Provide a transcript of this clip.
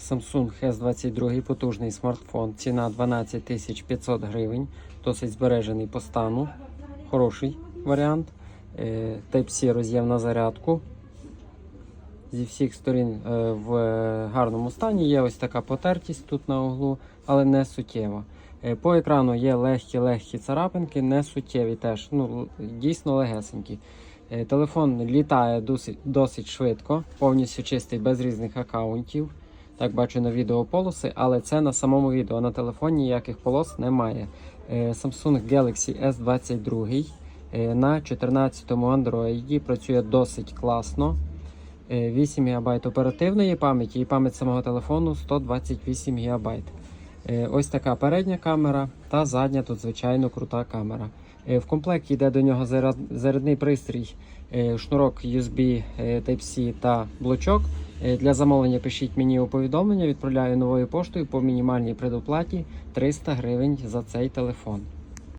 Samsung S22 потужний смартфон. Ціна 12 500 гривень. Досить збережений по стану. Хороший варіант. Е, Type-C роз'єм на зарядку. Зі всіх сторін е, в гарному стані. Є ось така потертість тут на углу, але не суттєва. Е, По екрану є легкі-легкі царапинки, не суттєві теж. Ну, дійсно легесенькі. Е, Телефон літає досить, досить швидко, повністю чистий, без різних аккаунтів. Так бачу на відео полоси, але це на самому відео. На телефоні ніяких полос немає. Е, Samsung Galaxy S22 е, на 14-му Android працює досить класно. Е, 8 ГБ оперативної пам'яті і пам'ять самого телефону 128 ГБ. Е, Ось така передня камера та задня тут звичайно крута камера. Е, В комплекті йде до нього зарядний пристрій, е, шнурок USB е, Type-C та блочок. Е, Для замовлення пишіть мені у повідомлення, відправляю новою поштою по мінімальній предоплаті 300 гривень за цей телефон.